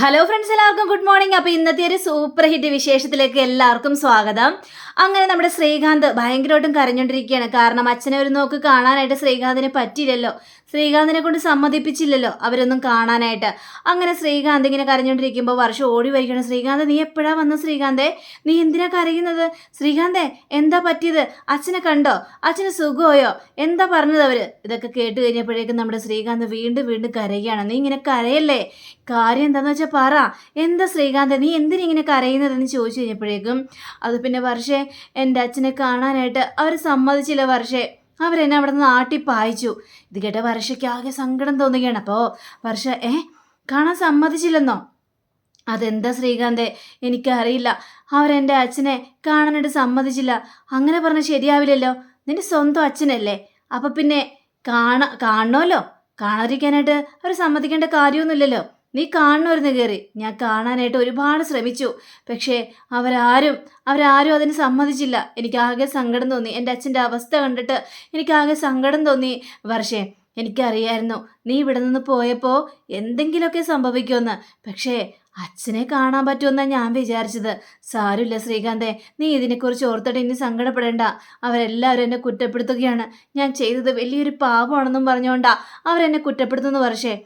Hello friends എല്ലാവർക്കും good morning അപ്പോൾ ഇന്നത്തെ ഒരു സൂപ്പർ ഹിറ്റ് വിശേഷത്തിലേക്ക് എല്ലാവർക്കും സ്വാഗതം. അങ്ങനെ നമ്മുടെ ശ്രീകാന്ത് ഭയങ്കരമായിട്ടും കരഞ്ഞോണ്ടിരിക്കുകയാണ് കാരണം അച്ഛനെ ഒരു നോക്ക് കാണാനായിട്ട് ശ്രീകാന്തിന് പറ്റിയില്ലല്ലോ. ശ്രീകാന്തിനെ കൊണ്ട് സമ്മതിപ്പിച്ചില്ലല്ലോ അവരൊന്നും കാണാനായിട്ട്. അങ്ങനെ ശ്രീകാന്ത് ഇങ്ങനെ കരഞ്ഞോണ്ടിരിക്കുമ്പോൾ വർഷം ഓടി വരികയാണ്. ശ്രീകാന്ത് നീ എപ്പോഴാ വന്ന ശ്രീകാന്തേ? നീ എന്തിനാ കരയുന്നത്? ശ്രീകാന്തേ എന്താ പറ്റിയത്? അച്ഛനെ കണ്ടോ? അച്ഛന് സുഖമായോ? എന്താ പറഞ്ഞത് അവർ? ഇതൊക്കെ കേട്ട് കഴിഞ്ഞപ്പോഴേക്കും നമ്മുടെ ശ്രീകാന്ത് വീണ്ടും വീണ്ടും കരയുകയാണ്. നീ ഇങ്ങനെ കരയല്ലേ? കാര്യം എന്താന്ന് വെച്ചാൽ പറ. എന്താ ശ്രീകാന്ത്? നീ എന്തിനിങ്ങനെ കരയുന്നതെന്ന് ചോദിച്ചു കഴിഞ്ഞപ്പോഴേക്കും അത് പിന്നെ വർഷേ എന്റെ അച്ഛനെ കാണാനായിട്ട് അവർ സമ്മതിച്ചില്ല വർഷേ. അവരെന്നെ അവിടെ നിന്ന് ആട്ടി പായിച്ചു. ഇത് കേട്ട വർഷയ്ക്ക് ആകെ സങ്കടം തോന്നുകയാണ്. അപ്പോൾ വർഷ ഏ കാണാൻ സമ്മതിച്ചില്ലെന്നോ? അതെന്താ ശ്രീകാന്തേ? എനിക്കറിയില്ല. അവരെന്റെ അച്ഛനെ കാണാനായിട്ട് സമ്മതിച്ചില്ല. അങ്ങനെ പറഞ്ഞാൽ ശരിയാവില്ലല്ലോ. നിന്റെ സ്വന്തം അച്ഛനല്ലേ. അപ്പം പിന്നെ കാണ കാണണമല്ലോ. കാണാതിരിക്കാനായിട്ട് അവർ സമ്മതിക്കേണ്ട കാര്യമൊന്നുമില്ലല്ലോ. നീ കാണണമായിരുന്നു കയറി ഞാൻ കാണാനായിട്ട് ഒരുപാട് ശ്രമിച്ചു. പക്ഷേ അവരാരും അവരാരും അതിന് സമ്മതിച്ചില്ല. എനിക്കാകെ സങ്കടം തോന്നി. എന്റെ അച്ഛന്റെ അവസ്ഥ കണ്ടിട്ട് എനിക്കാകെ സങ്കടം തോന്നി. വർഷേ എനിക്കറിയായിരുന്നു. നീ ഇവിടെ നിന്ന് പോയപ്പോൾ എന്തെങ്കിലുമൊക്കെ സംഭവിക്കുമെന്ന്. പക്ഷേ അച്ഛനെ കാണാൻ പറ്റുമെന്നാണ് ഞാൻ വിചാരിച്ചത്. സാരമില്ല ശ്രീകാന്തേ നീ ഇതിനെക്കുറിച്ച് ഓർത്തിട്ട് ഇനി സങ്കടപ്പെടേണ്ട. അവരെല്ലാവരും എന്നെ കുറ്റപ്പെടുത്തുകയാണ്. ഞാൻ ചെയ്തത് വലിയൊരു പാപമാണെന്നും പറഞ്ഞുകൊണ്ടാ അവരെന്നെ കുറ്റപ്പെടുത്തുന്നു വർഷേ.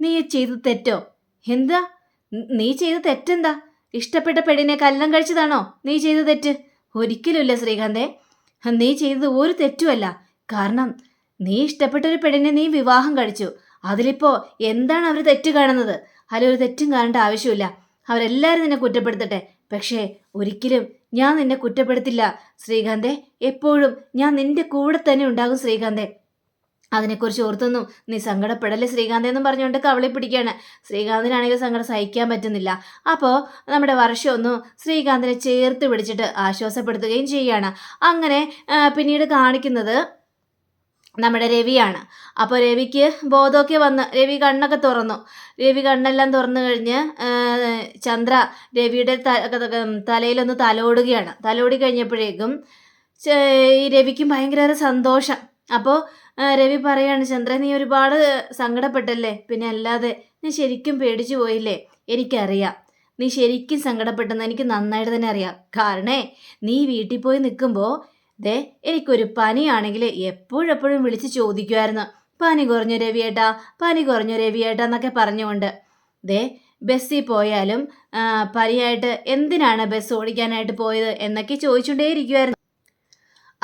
നീ ചെയ്ത് തെറ്റോ? എന്താ? നീ ചെയ്ത തെറ്റെന്താ? ഇഷ്ടപ്പെട്ട പെണ്ണിനെ കല്ലം കഴിച്ചതാണോ? നീ ചെയ്ത തെറ്റ്? ഒരിക്കലുമില്ല ശ്രീകാന്തേ. നീ ചെയ്തത് ഒരു തെറ്റുമല്ല. കാരണം നീ ഇഷ്ടപ്പെട്ട ഒരു പെണ്ണിനെ നീ വിവാഹം കഴിച്ചു. അതിലിപ്പോ എന്താണ് അവർ തെറ്റ് കാണുന്നത്? അതിലൊരു തെറ്റും കാണേണ്ട ആവശ്യമില്ല. അവരെല്ലാവരും നിന്നെ കുറ്റപ്പെടുത്തട്ടെ. പക്ഷേ ഒരിക്കലും ഞാൻ നിന്നെ കുറ്റപ്പെടുത്തില്ല ശ്രീകാന്തേ. എപ്പോഴും ഞാൻ നിന്റെ കൂടെ തന്നെ ഉണ്ടാകും ശ്രീകാന്തേ. അതിനെക്കുറിച്ച് ഓർത്തൊന്നും നീ സങ്കടപ്പെടല്ലേ ശ്രീകാന്ത് എന്നും പറഞ്ഞുകൊണ്ട് കവളി പിടിക്കുകയാണ്. ശ്രീകാന്തിനാണെങ്കിൽ സങ്കടം സഹിക്കാൻ പറ്റുന്നില്ല. അപ്പോൾ നമ്മുടെ വർഷമൊന്നും ശ്രീകാന്തിനെ ചേർത്ത് പിടിച്ചിട്ട് ആശ്വാസപ്പെടുത്തുകയും ചെയ്യുകയാണ് അങ്ങനെ പിന്നീട് കാണിക്കുന്നത് നമ്മുടെ രവിയാണ്. അപ്പോൾ രവിക്ക് ബോധമൊക്കെ വന്ന് രവി കണ്ണൊക്കെ തുറന്നു. രവി കണ്ണെല്ലാം തുറന്നു കഴിഞ്ഞ് ചന്ദ്ര രവിയുടെ തലയിലൊന്ന് തലോടുകയാണ്. തലോടി കഴിഞ്ഞപ്പോഴേക്കും ഈ രവിക്കും ഭയങ്കര സന്തോഷം. അപ്പോൾ രവി പറയാണ് ചന്ദ്ര നീ ഒരുപാട് സങ്കടപ്പെട്ടല്ലേ? പിന്നെ അല്ലാതെ നീ ശരിക്കും പേടിച്ചു പോയില്ലേ? എനിക്കറിയാം. നീ ശരിക്കും സങ്കടപ്പെട്ടെന്ന് എനിക്ക് നന്നായിട്ട് തന്നെ അറിയാം. കാരണേ നീ വീട്ടിൽ പോയി നിൽക്കുമ്പോൾ ദേ എനിക്കൊരു പനിയാണെങ്കിൽ എപ്പോഴെപ്പോഴും വിളിച്ച് ചോദിക്കുമായിരുന്നു പനി കുറഞ്ഞു രവിയേട്ടാ പനി കുറഞ്ഞു രവിയേട്ടാ എന്നൊക്കെ പറഞ്ഞുകൊണ്ട്. ദേ ബസ്സിൽ പോയാലും പനിയായിട്ട് എന്തിനാണ് ബസ് ഓടിക്കാനായിട്ട് പോയത് എന്നൊക്കെ ചോദിച്ചുകൊണ്ടേയിരിക്കുമായിരുന്നു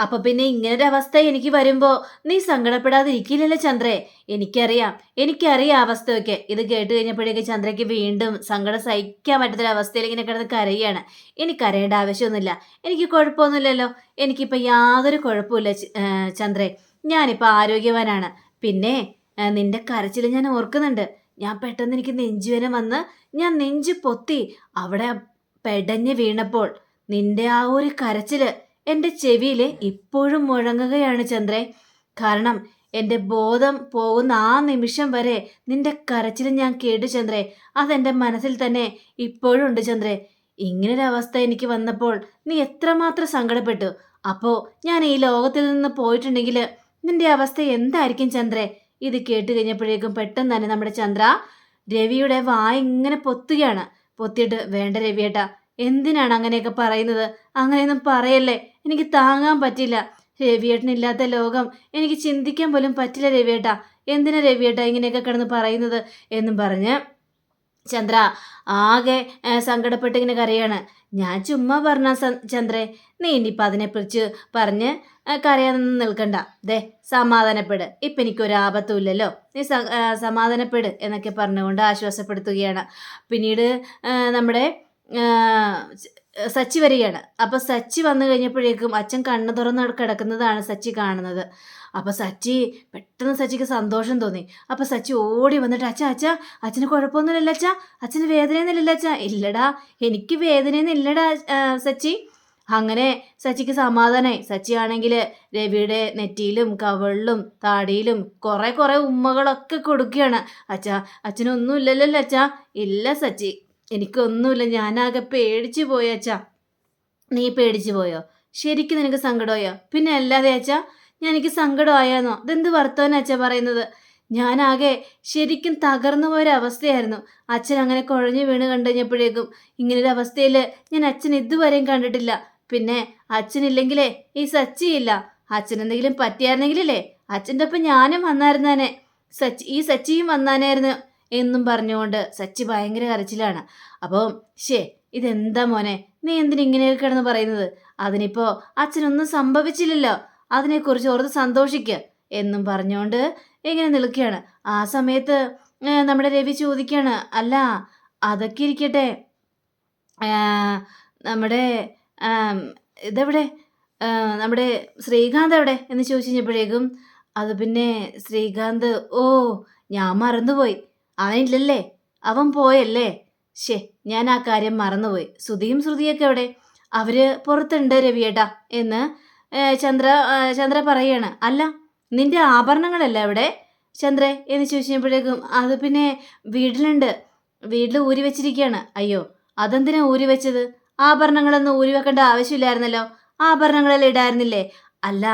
അപ്പൊ പിന്നെ ഇങ്ങനൊരു അവസ്ഥ എനിക്ക് വരുമ്പോ നീ സങ്കടപ്പെടാതിരിക്കില്ലല്ലോ ചന്ദ്രേ. എനിക്കറിയാം എനിക്കറിയാം അവസ്ഥയൊക്കെ. ഇത് കേട്ട് കഴിഞ്ഞപ്പോഴേക്ക് ചന്ദ്രയ്ക്ക് വീണ്ടും സങ്കടം സഹിക്കാൻ പറ്റാത്തൊരു അവസ്ഥയിൽ ഇങ്ങനെ കിടന്ന് കരയാണ്. എനിക്ക് കരയേണ്ട ആവശ്യമൊന്നുമില്ല. എനിക്ക് കുഴപ്പമൊന്നുമില്ലല്ലോ. എനിക്കിപ്പോൾ യാതൊരു കുഴപ്പമില്ല ചന്ദ്രേ. ഞാനിപ്പോൾ ആരോഗ്യവാനാണ്. പിന്നെ നിന്റെ കരച്ചിൽ ഞാൻ ഓർക്കുന്നുണ്ട്. ഞാൻ പെട്ടെന്ന് എനിക്ക് നെഞ്ചുവനം വന്ന് ഞാൻ നെഞ്ച് പൊത്തി അവിടെ പെടഞ്ഞ് വീണപ്പോൾ നിന്റെ ആ ഒരു കരച്ചിൽ എന്റെ ചെവിയിൽ ഇപ്പോഴും മുഴങ്ങുകയാണ് ചന്ദ്രേ. കാരണം എന്റെ ബോധം പോകുന്ന ആ നിമിഷം വരെ നിന്റെ കരച്ചിൽ ഞാൻ കേട്ടു ചന്ദ്രേ. അതെന്റെ മനസ്സിൽ തന്നെ ഇപ്പോഴും ഉണ്ട് ചന്ദ്രേ. ഇങ്ങനൊരവസ്ഥ എനിക്ക് വന്നപ്പോൾ നീ എത്രമാത്രം സങ്കടപ്പെട്ടു? അപ്പോൾ ഞാൻ ഈ ലോകത്തിൽ നിന്ന് പോയിട്ടുണ്ടെങ്കിൽ നിന്റെ അവസ്ഥ എന്തായിരിക്കും ചന്ദ്രേ? ഇത് കേട്ട് കഴിഞ്ഞപ്പോഴേക്കും പെട്ടെന്ന് തന്നെ നമ്മുടെ ചന്ദ്ര രവിയുടെ വായ ഇങ്ങനെ പൊത്തുകയാണ്. പൊത്തിയിട്ട് വേണ്ട രവിയേട്ടാ എന്തിനാണ് അങ്ങനെയൊക്കെ പറയുന്നത്? അങ്ങനെയൊന്നും പറയല്ലേ. എനിക്ക് താങ്ങാൻ പറ്റില്ല. രവിയേട്ടനില്ലാത്ത ലോകം. എനിക്ക് ചിന്തിക്കാൻ പോലും പറ്റില്ല രവിയേട്ടാ. എന്തിനാ രവിയേട്ടാ ഇങ്ങനെയൊക്കെ കിടന്ന് പറയുന്നത്? എന്നും പറഞ്ഞ് ചന്ദ്ര ആകെ സങ്കടപ്പെട്ട് ഇങ്ങനെ കരയാണ്. ഞാൻ ചുമ്മാ പറഞ്ഞ ചന്ദ്രേ നീ ഇനിയിപ്പോൾ അതിനെക്കുറിച്ച് പറഞ്ഞ് കരയാനൊന്നും നിൽക്കണ്ട. ദേ സമാധാനപ്പെട്. ഇപ്പം എനിക്കൊരാപത്തുമില്ലല്ലോ നീ സമാധാനപ്പെട് എന്നൊക്കെ പറഞ്ഞുകൊണ്ട് ആശ്വാസപ്പെടുത്തുകയാണ്. പിന്നീട് നമ്മുടെ സച്ചി വരികയാണ്. അപ്പോൾ സച്ചി വന്നു കഴിഞ്ഞപ്പോഴേക്കും അച്ഛൻ കണ്ണു തുറന്ന് കിടക്കുന്നതാണ് സച്ചി കാണുന്നത്. അപ്പോൾ സച്ചി പെട്ടെന്ന് സച്ചിക്ക് സന്തോഷം തോന്നി. അപ്പോൾ സച്ചി ഓടി വന്നിട്ട് അച്ഛ അച്ഛ അച്ഛന് കുഴപ്പമൊന്നുമില്ല അച്ഛ അച്ഛന് വേദനയൊന്നുമില്ല അച്ഛ. ഇല്ലടാ എനിക്ക് വേദനയൊന്നുമില്ലടാ സച്ചി. അങ്ങനെ സച്ചിക്ക് സമാധാനമായി സച്ചി ആണെങ്കിൽ രവിയുടെ നെറ്റിയിലും കവളിലും താടിയിലും കുറേ കുറേ ഉമ്മകളൊക്കെ കൊടുക്കുകയാണ്. അച്ഛാ അച്ഛനൊന്നും ഇല്ലല്ലോ അച്ഛാ. ഇല്ല സച്ചി. എനിക്കൊന്നുമില്ല. ഞാനാകെ പേടിച്ചു പോയി നീ പേടിച്ചു പോയോ? ശരിക്കും നിനക്ക് സങ്കടമായോ? പിന്നെ അല്ലാതെ അച്ഛാ ഞാൻ എനിക്ക് സങ്കടമായെന്നോ ഇതെന്ത് വർത്തവന അച്ഛാ പറയുന്നത്? ഞാനാകെ ശരിക്കും തകർന്നു പോയൊരവസ്ഥയായിരുന്നു അച്ഛൻ അങ്ങനെ കുഴഞ്ഞു വീണ് കണ്ടുകഴിഞ്ഞപ്പോഴേക്കും ഇങ്ങനൊരു അവസ്ഥയിൽ ഞാൻ അച്ഛൻ ഇതുവരെയും കണ്ടിട്ടില്ല. പിന്നെ അച്ഛനില്ലെങ്കിലേ ഈ സച്ചിയില്ല. അച്ഛനെന്തെങ്കിലും പറ്റിയായിരുന്നെങ്കിലല്ലേ? പറ്റിയായിരുന്നെങ്കിലേ അച്ഛന്റെ ഒപ്പം ഞാനും വന്നായിരുന്നേനെ. സച്ചി ഈ സച്ചിയും വന്നാനായിരുന്നു. എന്നും പറഞ്ഞുകൊണ്ട് സച്ചി ഭയങ്കര കരച്ചിലാണ്. അപ്പോൾ ഷേ ഇതെന്താ മോനെ? നീ എന്തിനിങ്ങനെയൊക്കെ കിടന്ന് പറയുന്നത്? അതിനിപ്പോ അച്ഛനൊന്നും സംഭവിച്ചില്ലല്ലോ. അതിനെക്കുറിച്ച് ഓർത്ത് സന്തോഷിക്കുക എന്നും പറഞ്ഞുകൊണ്ട് ഇങ്ങനെ നിൽക്കുകയാണ്. ആ സമയത്ത് നമ്മുടെ രവി ചോദിക്കുകയാണ് അല്ല അതൊക്കെ ഇരിക്കട്ടെ. നമ്മുടെ ഇതെവിടെ? നമ്മുടെ ശ്രീകാന്ത് എവിടെ? എന്ന് ചോദിച്ചു കഴിഞ്ഞപ്പോഴേക്കും അത് പിന്നെ ശ്രീകാന്ത് ഓ ഞാൻ മറന്നുപോയി. അവനില്ലല്ലേ? അവൻ പോയല്ലേ? ശേ ഞാൻ ആ കാര്യം മറന്നുപോയി. ശ്രുതിയും ശ്രുതിയൊക്കെ എവിടെ? അവർ പുറത്തുണ്ട് രവിയേട്ടാ എന്ന് ചന്ദ്ര ചന്ദ്ര പറയാണ്. അല്ല നിന്റെ ആഭരണങ്ങളല്ല എവിടെ ചന്ദ്രേ എന്ന് ചോദിച്ചപ്പോഴേക്കും അത് പിന്നെ വീട്ടിലുണ്ട്. വീട്ടിൽ ഊരി വെച്ചിരിക്കുകയാണ് അയ്യോ അതെന്തിനാ ഊരി വെച്ചത്? ആഭരണങ്ങളൊന്നും ഊരി വെക്കേണ്ട ആവശ്യമില്ലായിരുന്നല്ലോ. ആഭരണങ്ങളെല്ലാം ഇടായിരുന്നില്ലേ? അല്ല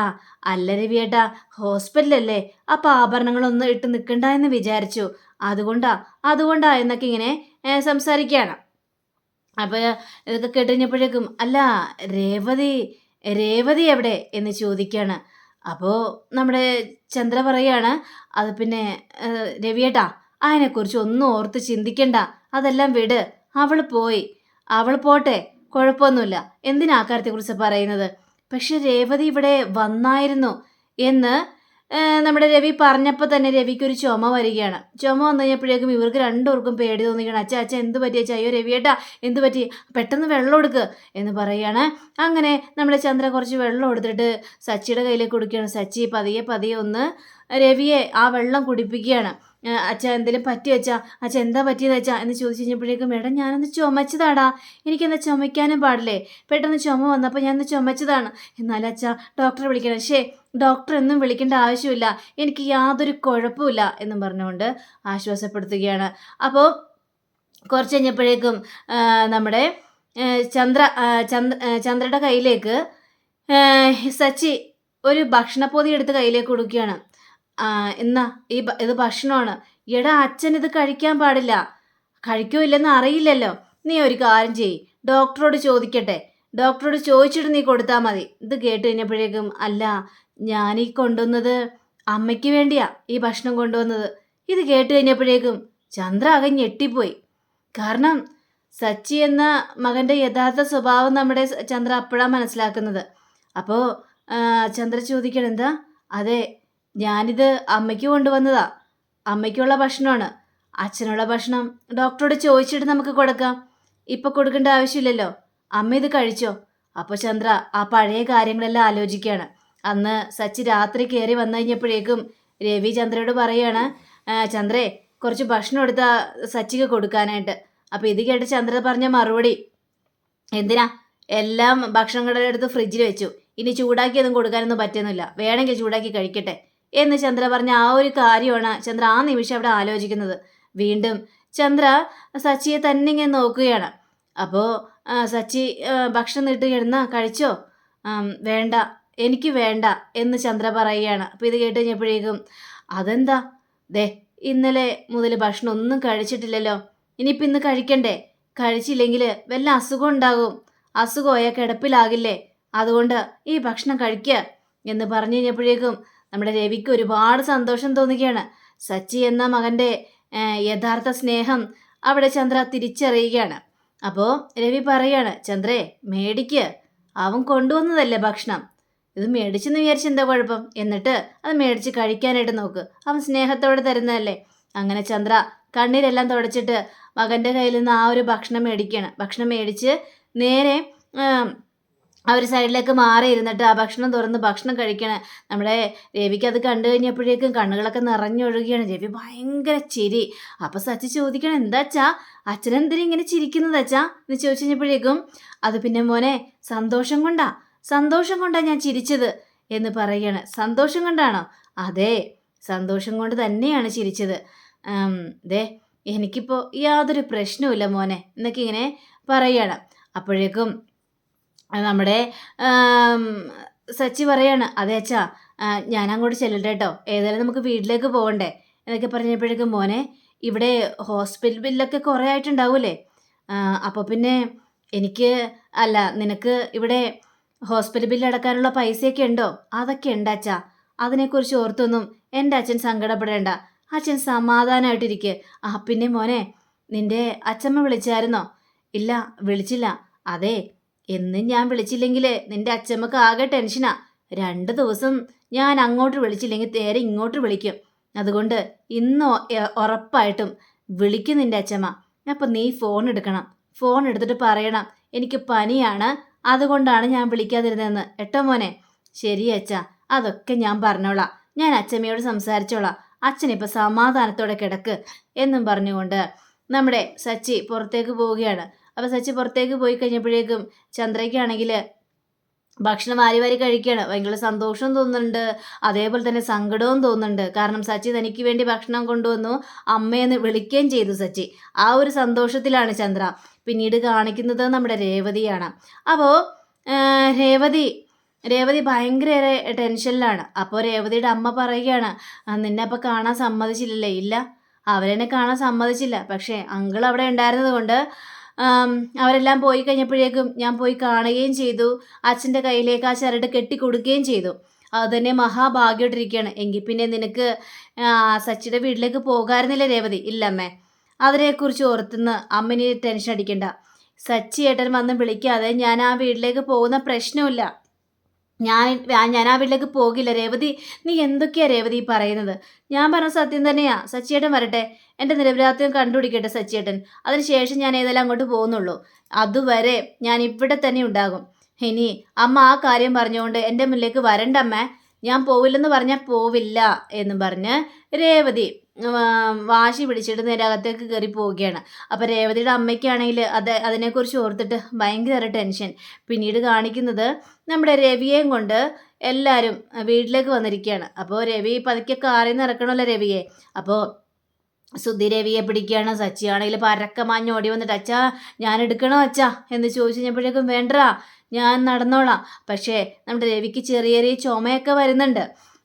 അല്ല രവിയേട്ടാ ഹോസ്പിറ്റലല്ലേ? അപ്പൊ ആഭരണങ്ങളൊന്നും ഇട്ട് നിൽക്കണ്ട എന്ന് വിചാരിച്ചു. അതുകൊണ്ടാ അതുകൊണ്ടാ എന്നൊക്കെ ഇങ്ങനെ സംസാരിക്കുകയാണ് അപ്പോൾ ഇതൊക്കെ കേട്ടുകഴിഞ്ഞപ്പോഴേക്കും അല്ല രേവതി രേവതി എവിടെ എന്ന് ചോദിക്കുകയാണ് അപ്പോൾ നമ്മുടെ ചന്ദ്ര പറയാണ് അത് പിന്നെ രവിയേട്ടാ അതിനെക്കുറിച്ച് ഒന്നും ഓർത്ത് ചിന്തിക്കണ്ട. അതെല്ലാം വിട്. അവൾ പോയി. അവൾ പോട്ടെ കുഴപ്പമൊന്നുമില്ല. എന്തിനാ ആ കാര്യത്തെക്കുറിച്ച് പറയുന്നത്? പക്ഷെ രേവതി ഇവിടെ വന്നായിരുന്നു എന്ന് നമ്മുടെ രവി പറഞ്ഞപ്പോൾ തന്നെ രവിക്ക് ഒരു ചുമ വരികയാണ്. ചുമ വന്നു കഴിഞ്ഞപ്പോഴേക്കും ഇവർക്ക് രണ്ടുപേർക്കും പേടി തോന്നിക്കണം അച്ഛ അച്ഛ എന്ത് പറ്റി? അച്ഛ അയ്യോ രവിയേട്ടാ എന്ത് പറ്റി? പെട്ടെന്ന് വെള്ളം എടുക്ക് എന്ന് പറയുകയാണ് അങ്ങനെ നമ്മുടെ ചന്ദ്ര കുറച്ച് വെള്ളം എടുത്തിട്ട് സച്ചിയുടെ കയ്യിലേക്ക് കൊടുക്കുകയാണ്. സച്ചി പതിയെ പതിയെ ഒന്ന് രവിയെ ആ വെള്ളം കുടിപ്പിക്കുകയാണ്. അച്ഛ എന്തെങ്കിലും പറ്റി വെച്ചാ അച്ഛ എന്താ പറ്റിയത് അച്ഛാ? എന്ന് ചോദിച്ചു കഴിഞ്ഞപ്പോഴേക്കും മേഡം ഞാനൊന്ന് ചുമച്ചതാടാ. എനിക്കെന്താ ചുമയ്ക്കാനും പാടില്ലേ? പെട്ടെന്ന് ചുമ വന്നപ്പോൾ ഞാനൊന്ന് ചുമച്ചതാണ്. എന്നാലും അച്ഛ ഡോക്ടറെ വിളിക്കണം. ശേ ഡോക്ടർ ഒന്നും വിളിക്കേണ്ട ആവശ്യമില്ല. എനിക്ക് യാതൊരു കുഴപ്പമില്ല എന്നും പറഞ്ഞുകൊണ്ട് ആശ്വാസപ്പെടുത്തുകയാണ്. അപ്പോൾ കുറച്ച് കഴിഞ്ഞപ്പോഴേക്കും നമ്മുടെ ചന്ദ്ര ചന്ദ്ര ചന്ദ്രയുടെ കയ്യിലേക്ക് സച്ചി ഒരു ഭക്ഷണപ്പൊതി എടുത്ത് കയ്യിലേക്ക് കൊടുക്കുകയാണ്. എന്നാ ഈ ഇത് ഭക്ഷണമാണ്. എടാ അച്ഛൻ ഇത് കഴിക്കാൻ പാടില്ല. കഴിക്കോ ഇല്ലെന്ന് അറിയില്ലല്ലോ. നീ ഒരു കാര്യം ചെയ് ഡോക്ടറോട് ചോദിക്കട്ടെ. ഡോക്ടറോട് ചോദിച്ചിട്ട് നീ കൊടുത്താൽ മതി. ഇത് കേട്ട് കഴിഞ്ഞപ്പോഴേക്കും അല്ല ഞാൻ ഈ കൊണ്ടുവന്നത് അമ്മയ്ക്ക് വേണ്ടിയാ ഈ ഭക്ഷണം കൊണ്ടുവന്നത്. ഇത് കേട്ട് കഴിഞ്ഞപ്പോഴേക്കും ചന്ദ്ര ആകെ ഞെട്ടിപ്പോയി. കാരണം സച്ചി എന്ന മകന്റെ യഥാർത്ഥ സ്വഭാവം നമ്മുടെ ചന്ദ്ര അപ്പോഴാണ് മനസ്സിലാക്കുന്നത്. അപ്പോൾ ചന്ദ്ര ചോദിക്കണം എന്താ അതെ ഞാനിത് അമ്മയ്ക്ക് കൊണ്ടുവന്നതാ. അമ്മയ്ക്കുള്ള ഭക്ഷണമാണ്. അച്ഛനുള്ള ഭക്ഷണം ഡോക്ടറോട് ചോദിച്ചിട്ട് നമുക്ക് കൊടുക്കാം. ഇപ്പൊ കൊടുക്കേണ്ട ആവശ്യമില്ലല്ലോ. അമ്മ ഇത് കഴിച്ചോ? അപ്പോൾ ചന്ദ്ര ആ പഴയ കാര്യങ്ങളെല്ലാം ആലോചിക്കുകയാണ്. അന്ന് സച്ചി രാത്രി കയറി വന്നു കഴിഞ്ഞപ്പോഴേക്കും രവി ചന്ദ്രയോട് പറയാണ് ചന്ദ്രേ കുറച്ച് ഭക്ഷണം എടുത്ത സച്ചിക്ക് കൊടുക്കാനായിട്ട്. അപ്പോൾ ഇത് കേട്ട് ചന്ദ്ര പറഞ്ഞ മറുപടി എന്തിനാ? എല്ലാം ഭക്ഷണങ്ങളുടെ അടുത്ത് ഫ്രിഡ്ജിൽ വെച്ചു. ഇനി ചൂടാക്കിയൊന്നും കൊടുക്കാനൊന്നും പറ്റുന്നില്ല. വേണമെങ്കിൽ ചൂടാക്കി കഴിക്കട്ടെ. എന്ന് ചന്ദ്ര പറഞ്ഞ ആ ഒരു കാര്യമാണ് ചന്ദ്ര ആ നിമിഷം അവിടെ ആലോചിക്കുന്നത്. വീണ്ടും ചന്ദ്ര സച്ചിയെ തന്നെ ഇങ്ങനെ നോക്കുകയാണ്. അപ്പോൾ സച്ചി ഭക്ഷണം ഇട്ട് കിടന്ന കഴിച്ചോ? വേണ്ട എനിക്ക് വേണ്ട എന്ന് ചന്ദ്ര പറയുകയാണ്. അപ്പോൾ ഇത് കേട്ട് കഴിഞ്ഞപ്പോഴേക്കും അതെന്താ? ദേ ഇന്നലെ മുതൽ ഭക്ഷണം ഒന്നും കഴിച്ചിട്ടില്ലല്ലോ. ഇനിയിപ്പോൾ ഇന്ന് കഴിക്കണ്ടേ? കഴിച്ചില്ലെങ്കിൽ വല്ല അസുഖം ഉണ്ടാകും. അസുഖമായ കിടപ്പിലാകില്ലേ? അതുകൊണ്ട് ഈ ഭക്ഷണം കഴിക്കുക എന്ന് പറഞ്ഞു കഴിഞ്ഞപ്പോഴേക്കും നമ്മുടെ രവിക്ക് ഒരുപാട് സന്തോഷം തോന്നുകയാണ്. സച്ചി എന്ന മകന്റെ യഥാർത്ഥ സ്നേഹം അവിടെ ചന്ദ്ര തിരിച്ചറിയുകയാണ്. അപ്പോൾ രവി പറയാണ് ചന്ദ്രേ മേടിക്ക്. അവൻ കൊണ്ടുവന്നതല്ലേ ഭക്ഷണം? ഇത് മേടിച്ചെന്ന് വിചാരിച്ച് എന്താ കുഴപ്പം? എന്നിട്ട് അത് മേടിച്ച് കഴിക്കാനായിട്ട് നോക്ക്. അവൻ സ്നേഹത്തോടെ തരുന്നതല്ലേ? അങ്ങനെ ചന്ദ്ര കണ്ണീരെല്ലാം തുടച്ചിട്ട് മകന്റെ കയ്യിൽ നിന്ന് ആ ഒരു ഭക്ഷണം മേടിക്കുകയാണ് ഭക്ഷണം മേടിച്ച് നേരെ ആ ഒരു സൈഡിലേക്ക് മാറി ഇരുന്നിട്ട് ആ ഭക്ഷണം തുറന്ന് ഭക്ഷണം കഴിക്കണേ. നമ്മുടെ രവിക്ക് അത് കണ്ടു കഴിഞ്ഞപ്പോഴേക്കും കണ്ണുകളൊക്കെ നിറഞ്ഞൊഴുകിയാണ്. രവി ഭയങ്കര ചിരി. അപ്പൊ സച്ചി ചോദിക്കണം എന്താച്ചാ അച്ഛാ? അച്ഛനെന്തിനാ ഇങ്ങനെ ചിരിക്കുന്നത് അച്ഛാ? എന്ന് ചോദിച്ചു കഴിഞ്ഞപ്പോഴേക്കും അത് പിന്നെ മോനെ സന്തോഷം കൊണ്ടാ. സന്തോഷം കൊണ്ടാ ഞാൻ ചിരിച്ചത്. എന്ന് പറയുകയാണ് സന്തോഷം കൊണ്ടാണോ? അതെ സന്തോഷം കൊണ്ട് തന്നെയാണ് ചിരിച്ചത്. ദേ എനിക്കിപ്പോൾ യാതൊരു പ്രശ്നവുമില്ല മോനെ എന്നൊക്കെ ഇങ്ങനെ പറയുകയാണ് അപ്പോഴേക്കും നമ്മുടെ സച്ചി പറയാണ് അതെ അച്ഛാ ഞാൻ അങ്ങോട്ട് ചെല്ലട്ടെ കേട്ടോ ഏതായാലും നമുക്ക് വീട്ടിലേക്ക് പോകണ്ടേ. എന്നൊക്കെ പറഞ്ഞപ്പോഴേക്കും മോനെ ഇവിടെ ഹോസ്പിറ്റൽ ബില്ലൊക്കെ കുറേ ആയിട്ടുണ്ടാവൂലേ അപ്പോൾ പിന്നെ എനിക്ക് അല്ല നിനക്ക് ഇവിടെ ഹോസ്പിറ്റൽ ബില്ല് അടക്കാനുള്ള പൈസയൊക്കെ ഉണ്ടോ? അതൊക്കെ ഉണ്ട് അച്ഛാ. അതിനെക്കുറിച്ച് ഓർത്തൊന്നും എന്റെ അച്ഛൻ സങ്കടപ്പെടേണ്ട. അച്ഛൻ സമാധാനമായിട്ടിരിക്കുക ആ പിന്നെ മോനെ നിന്റെ അച്ഛമ്മ വിളിച്ചായിരുന്നോ? ഇല്ല വിളിച്ചില്ല. അതെ എന്നും ഞാൻ വിളിച്ചില്ലെങ്കിൽ നിന്റെ അച്ഛമ്മക്ക് ആകെ ടെൻഷനാ. രണ്ട് ദിവസം ഞാൻ അങ്ങോട്ട് വിളിച്ചില്ലെങ്കിൽ നേരെ ഇങ്ങോട്ട് വിളിക്കും. അതുകൊണ്ട് ഇന്ന് ഉറപ്പായിട്ടും വിളിക്കും നിന്റെ അച്ഛമ്മ. അപ്പം നീ ഫോൺ എടുക്കണം. ഫോൺ എടുത്തിട്ട് പറയണം. എനിക്ക് പനിയാണ്. അതുകൊണ്ടാണ് ഞാൻ വിളിക്കാതിരുന്നതെന്ന്. എട്ടോ മോനെ? ശരി അച്ഛാ. അതൊക്കെ ഞാൻ പറഞ്ഞോളാം. ഞാൻ അച്ഛമ്മയോട് സംസാരിച്ചോളാം. അച്ഛനിപ്പോൾ സമാധാനത്തോടെ കിടക്ക് എന്നും പറഞ്ഞുകൊണ്ട് നമ്മുടെ സച്ചി പുറത്തേക്ക് പോവുകയാണ്. അപ്പോൾ സച്ചി പുറത്തേക്ക് പോയി കഴിഞ്ഞപ്പോഴേക്കും ചന്ദ്രയ്ക്കാണെങ്കിൽ ഭക്ഷണം വാരി വാരി കഴിക്കുകയാണ് ഭയങ്കര സന്തോഷവും തോന്നുന്നുണ്ട്. അതേപോലെ തന്നെ സങ്കടവും തോന്നുന്നുണ്ട്. കാരണം സച്ചി തനിക്ക് വേണ്ടി ഭക്ഷണം കൊണ്ടുവന്നു. അമ്മയെന്ന് വിളിക്കുകയും ചെയ്തു സച്ചി. ആ ഒരു സന്തോഷത്തിലാണ് ചന്ദ്ര പിന്നീട് കാണിക്കുന്നത് നമ്മുടെ രേവതിയാണ്. അപ്പോൾ രേവതി രേവതി ഭയങ്കര ടെൻഷനിലാണ്. അപ്പോൾ രേവതിയുടെ അമ്മ പറയുകയാണ് "ആ, നിന്നെ അപ്പോൾ കാണാൻ സമ്മതിച്ചില്ലല്ലേ? ഇല്ല. അവരെന്നെ കാണാൻ സമ്മതിച്ചില്ല. പക്ഷേ അങ്കിൾ അവിടെ ഉണ്ടായിരുന്നത് കൊണ്ട് അവരെല്ലാം പോയി കഴിഞ്ഞപ്പോഴേക്കും ഞാൻ പോയി കാണുകയും ചെയ്തു. അച്ഛന്റെ കയ്യിലേക്ക് ആ ചരട് കെട്ടിക്കൊടുക്കുകയും ചെയ്തു. അത് തന്നെ മഹാഭാഗ്യമായിട്ടിരിക്കുകയാണ്. എങ്കിൽ പിന്നെ നിനക്ക് സച്ചിയുടെ വീട്ടിലേക്ക് പോകാറുന്നില്ല രേവതി? ഇല്ലമ്മേ. അതിനെക്കുറിച്ച് ഓർത്തുനിന്ന് അമ്മനി ടെൻഷൻ അടിക്കണ്ട. സച്ചി ഏട്ടൻ വന്ന് വിളിക്കാതെ ഞാൻ ആ വീട്ടിലേക്ക് പോകുന്ന പ്രശ്നമില്ല ഞാൻ ഞാൻ- ആ വീട്ടിലേക്ക് പോകില്ല. രേവതി നീ എന്തൊക്കെയാ രേവതി പറയുന്നത്? ഞാൻ പറഞ്ഞ സത്യം തന്നെയാ. സച്ചിയേട്ടൻ വരട്ടെ. എന്റെ നിരപരാധിത്വം കണ്ടുപിടിക്കട്ടെ സച്ചിയേട്ടൻ. അതിനുശേഷം ഞാൻ ഏതെല്ലാം അങ്ങോട്ട് പോകുന്നുള്ളൂ. അതുവരെ ഞാൻ ഇവിടെ തന്നെ ഉണ്ടാകും. ഇനി അമ്മ ആ കാര്യം പറഞ്ഞുകൊണ്ട് എന്റെ മുന്നിലേക്ക് വരണ്ടമ്മേ ഞാൻ പോവില്ലെന്ന് പറഞ്ഞാൽ പോവില്ല എന്ന് പറഞ്ഞ് രേവതി വാശി പിടിച്ചിട്ട് നേരെ അകത്തേക്ക് കയറി പോവുകയാണ്. അപ്പോൾ രേവതിയുടെ അമ്മയ്ക്കാണെങ്കിൽ അത് അതിനെക്കുറിച്ച് ഓർത്തിട്ട് ഭയങ്കര ടെൻഷൻ. പിന്നീട് കാണിക്കുന്നത് നമ്മുടെ രവിയെയും കൊണ്ട് എല്ലാവരും വീട്ടിലേക്ക് വന്നിരിക്കുകയാണ്. അപ്പോൾ രവി പതുക്കെ കാറിൽ നിന്ന് ഇറക്കണമല്ലോ രവിയെ. അപ്പോൾ സുധി രവിയെ പിടിക്കുകയാണ്. സച്ചിയാണെങ്കിൽ പരക്കമാഞ്ഞ് ഓടി വന്നിട്ട് അച്ഛാ ഞാൻ എടുക്കണോ അച്ഛാ? എന്ന് ചോദിച്ചു കഴിഞ്ഞപ്പോഴേക്കും വേണ്ടടാ ഞാൻ നടന്നോളാം. പക്ഷേ നമ്മുടെ രവിക്ക് ചെറിയ ചെറിയ ചുമയൊക്കെ വരുന്നുണ്ട്.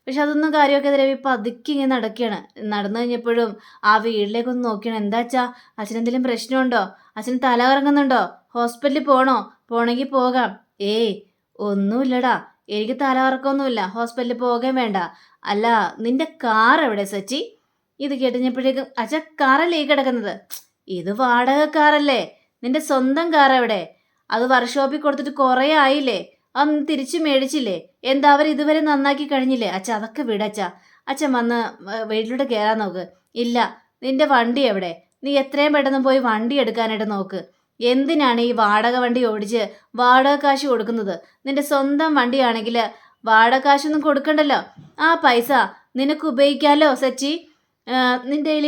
പക്ഷെ അതൊന്നും കാര്യമൊക്കെ രവി പതുക്കി ഇങ്ങനെ നടക്കുകയാണ്. നടന്നു കഴിഞ്ഞപ്പോഴും ആ വീട്ടിലേക്കൊന്ന് നോക്കിയാണ്. എന്താ അച്ഛാ? അച്ഛനെന്തെങ്കിലും പ്രശ്നമുണ്ടോ? അച്ഛന് തല കറങ്ങുന്നുണ്ടോ? ഹോസ്പിറ്റലിൽ പോകണോ പോണെങ്കിൽ പോകാം. ഏയ് ഒന്നുമില്ലടാ. എനിക്ക് തല കറക്കമൊന്നുമില്ല. ഹോസ്പിറ്റലിൽ പോകാൻ വേണ്ട. അല്ല നിന്റെ കാർ എവിടെ സച്ചി? ഇത് കേട്ടുകഴിഞ്ഞപ്പോഴേക്കും അച്ഛ കാറല്ലേ ഈ കിടക്കുന്നത്? ഇത് വാടക കാറല്ലേ? നിന്റെ സ്വന്തം കാർ എവിടെ? അത് വർക്ക്ഷോപ്പിൽ കൊടുത്തിട്ട് കുറേ ആയില്ലേ? അന്ന് തിരിച്ചു മേടിച്ചില്ലേ? എന്താ അവർ ഇതുവരെ നന്നാക്കി കഴിഞ്ഞില്ലേ? അച്ഛ അതൊക്കെ വിടച്ച അച്ഛൻ വന്ന് വീട്ടിലോട്ട് കയറാൻ നോക്ക്. ഇല്ല നിന്റെ വണ്ടി എവിടെ? നീ എത്രയും പെട്ടെന്ന് പോയി വണ്ടി എടുക്കാനായിട്ട് നോക്ക്. എന്തിനാണ് ഈ വാടക വണ്ടി ഓടിച്ച് വാടക കാശ് കൊടുക്കുന്നത്? നിന്റെ സ്വന്തം വണ്ടിയാണെങ്കിൽ വാടക കാശൊന്നും കൊടുക്കണ്ടല്ലോ. ആ പൈസ നിനക്ക് ഉപയോഗിക്കാമല്ലോ സച്ചി? നിന്റെ കയ്യിൽ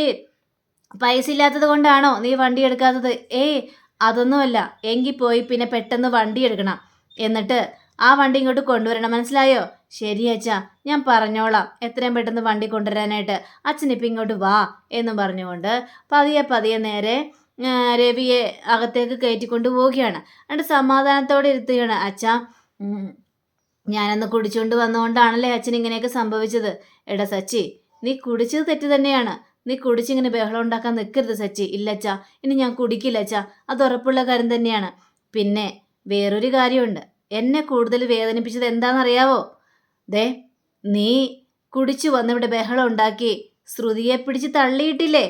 പൈസ ഇല്ലാത്തത് കൊണ്ടാണോ നീ വണ്ടി എടുക്കാത്തത്? ഏയ് അതൊന്നുമല്ല. എങ്കിൽ പോയി പിന്നെ പെട്ടെന്ന് വണ്ടി എടുക്കണം. എന്നിട്ട് ആ വണ്ടി ഇങ്ങോട്ട് കൊണ്ടുവരണം മനസ്സിലായോ? ശരി അച്ഛാ ഞാൻ പറഞ്ഞോളാം. എത്രയും പെട്ടെന്ന് വണ്ടി കൊണ്ടുവരാനായിട്ട് അച്ഛനിപ്പം ഇങ്ങോട്ട് വാ എന്നും പറഞ്ഞുകൊണ്ട് പതിയെ പതിയെ നേരെ രവിയെ അകത്തേക്ക് കയറ്റിക്കൊണ്ട് പോവുകയാണ്. എന്നിട്ട് സമാധാനത്തോടെ ഇരുത്തുകയാണ്. അച്ഛാ ഞാനന്ന് കുടിച്ചുകൊണ്ട് വന്നുകൊണ്ടാണല്ലേ അച്ഛൻ ഇങ്ങനെയൊക്കെ സംഭവിച്ചത്? എടാ സച്ചി നീ കുടിച്ചത് തെറ്റ് തന്നെയാണ്. നീ കുടിച്ചിങ്ങനെ ബഹളം ഉണ്ടാക്കാൻ നിൽക്കരുത് സച്ചി. ഇല്ലച്ചാ ഇനി ഞാൻ കുടിക്കില്ല അച്ഛാ. അത് ഉറപ്പുള്ള കാര്യം തന്നെയാണ്. പിന്നെ വേറൊരു കാര്യമുണ്ട്. എന്നെ കൂടുതൽ വേദനിപ്പിച്ചത് എന്താണെന്നറിയാവോ? ദേ നീ കുടിച്ചു വന്നിവിടെ ബഹളം ഉണ്ടാക്കി ശ്രുതിയെ പിടിച്ച് തള്ളിയിട്ടില്ലേ?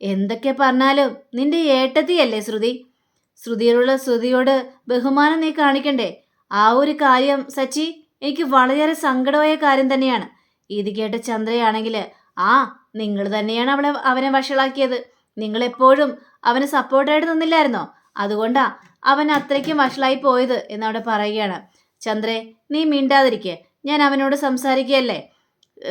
എന്തൊക്കെ പറഞ്ഞാലും നിന്റെ ഏട്ടത്തിയല്ലേ ശ്രുതി? ശ്രുതിയോടുള്ള ശ്രുതിയോട് ബഹുമാനം നീ കാണിക്കണ്ടേ? ആ ഒരു കാര്യം സച്ചി എനിക്ക് വളരെയേറെ സങ്കടമായ കാര്യം തന്നെയാണ്. ഇത് കേട്ട ചന്ദ്രയാണെങ്കിൽ ആ നിങ്ങൾ തന്നെയാണ് അവളെ അവനെ വഷളാക്കിയത്. നിങ്ങളെപ്പോഴും അവന് സപ്പോർട്ടായിട്ട് നിന്നില്ലായിരുന്നോ? അതുകൊണ്ടാ അവൻ അത്രയ്ക്കും വഷളായി പോയത് എന്നവിടെ പറയുകയാണ്. ചന്ദ്രേ നീ മിണ്ടാതിരിക്കെ. ഞാൻ അവനോട് സംസാരിക്കുകയല്ലേ?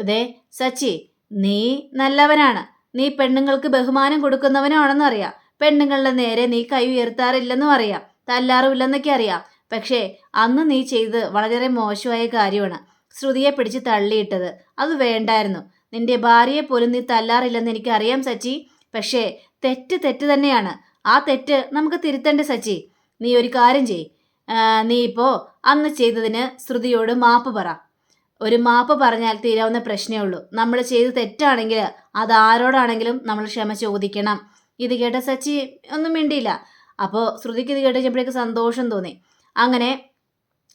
ദേ സച്ചി നീ നല്ലവനാണ്. നീ പെണ്ണുങ്ങൾക്ക് ബഹുമാനം കൊടുക്കുന്നവനാണെന്ന് അറിയാം. പെണ്ണുങ്ങളുടെ നേരെ നീ കൈ ഉയർത്താറില്ലെന്നും അറിയാം. തല്ലാറുമില്ലെന്നൊക്കെ അറിയാം. പക്ഷേ അന്ന് നീ ചെയ്തത് വളരെ മോശമായ കാര്യമാണ്. ശ്രുതിയെ പിടിച്ച് തള്ളിയിട്ടത്. അത് വേണ്ടായിരുന്നു. നിന്റെ ഭാര്യയെ പോലും നീ തല്ലാറില്ലെന്ന് എനിക്കറിയാം സച്ചി. പക്ഷേ തെറ്റ് തെറ്റ് തന്നെയാണ്. ആ തെറ്റ് നമുക്ക് തിരുത്തണ്ടേ സച്ചി. നീ ഒരു കാര്യം ചെയ് നീ ഇപ്പോൾ അന്ന് ചെയ്തതിന് ശ്രുതിയോട് മാപ്പ് പറ. ഒരു മാപ്പ് പറഞ്ഞാൽ തീരാവുന്ന പ്രശ്നമേ ഉള്ളൂ. നമ്മൾ ചെയ്ത് തെറ്റാണെങ്കിൽ അത് ആരോടാണെങ്കിലും നമ്മൾ ക്ഷമ ചോദിക്കണം. ഇത് കേട്ട സച്ചി ഒന്നും മിണ്ടിയില്ല. അപ്പോൾ ശ്രുതിക്ക് ഇത് കേട്ടപ്പോഴേക്ക് സന്തോഷം തോന്നി. അങ്ങനെ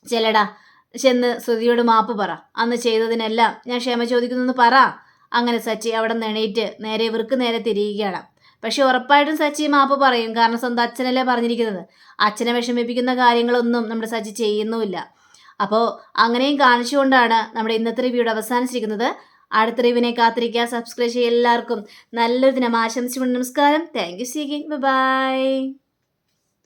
ചെല്ലടാ ചെന്ന് ശ്രുതിയോട് മാപ്പ് പറ. അന്ന് ചെയ്തതിനെല്ലാം ഞാൻ ക്ഷമ ചോദിക്കുന്നു പറ. അങ്ങനെ സച്ചി അവിടെ നിന്ന് എണീറ്റ് നേരെ ഇവർക്ക് നേരെ തിരിയുകയാണ്. പക്ഷെ ഉറപ്പായിട്ടും സച്ചി മാപ്പ് പറയും. കാരണം സ്വന്തം അച്ഛനല്ലേ പറഞ്ഞിരിക്കുന്നത്. അച്ഛനെ വിഷമിപ്പിക്കുന്ന കാര്യങ്ങളൊന്നും നമ്മുടെ സച്ചി ചെയ്യുന്നുമില്ല. അപ്പോൾ അങ്ങനെയും കാണിച്ചുകൊണ്ടാണ് നമ്മുടെ ഇന്നത്തെ റിവ്യൂടെ അവസാനിച്ചിരിക്കുന്നത്. അടുത്ത റിവിനെ കാത്തിരിക്കുക. സബ്സ്ക്രൈബ് ചെയ്യുക എല്ലാവർക്കും. നല്ലൊരു ദിനം. ആശംസിച്ചുകൊണ്ട് നമസ്കാരം. Thank you C by